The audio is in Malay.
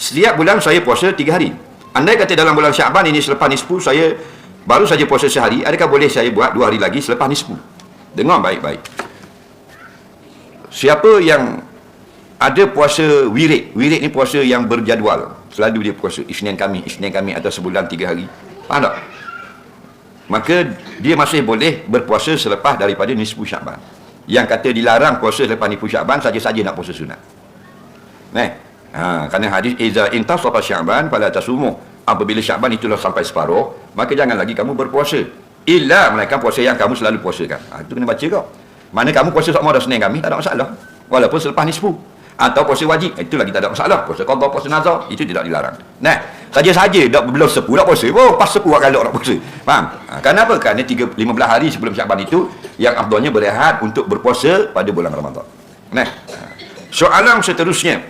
setiap bulan saya puasa tiga hari. Andai kata dalam bulan Syaban ini selepas nisfu saya baru saja puasa sehari, adakah boleh saya buat dua hari lagi selepas nisfu? Dengar baik-baik. Siapa yang ada puasa wirid, wirid ni puasa yang berjadual. Selalu dia puasa Isnin kami, Isnin kami atau sebulan tiga hari. Faham tak? Maka dia masih boleh berpuasa selepas daripada nisfu Syaban. Yang kata dilarang puasa selepas nisfu Syaban saja-saja nak puasa sunat. Nah, ha, kerana hadis iza intasafa Syaban fala tasumu. Apabila Syaban itulah sampai separuh, maka jangan lagi kamu berpuasa. Illa melainkan puasa yang kamu selalu puasakan. Ha, itu kena baca kau. Mana kamu puasa sama ada Senin kami tak ada masalah. Walaupun selepas nisfu atau puasa wajib itu lagi tak ada masalah puasa qada puasa nazar itu tidak dilarang nah saja-saja dak belum sepu dak puasa oh pas sepu kalau nak puasa faham ha, kenapa kerana 3 15 hari sebelum Syaban itu yang afdalnya berehat untuk berpuasa pada bulan Ramadan nah ha. soalan seterusnya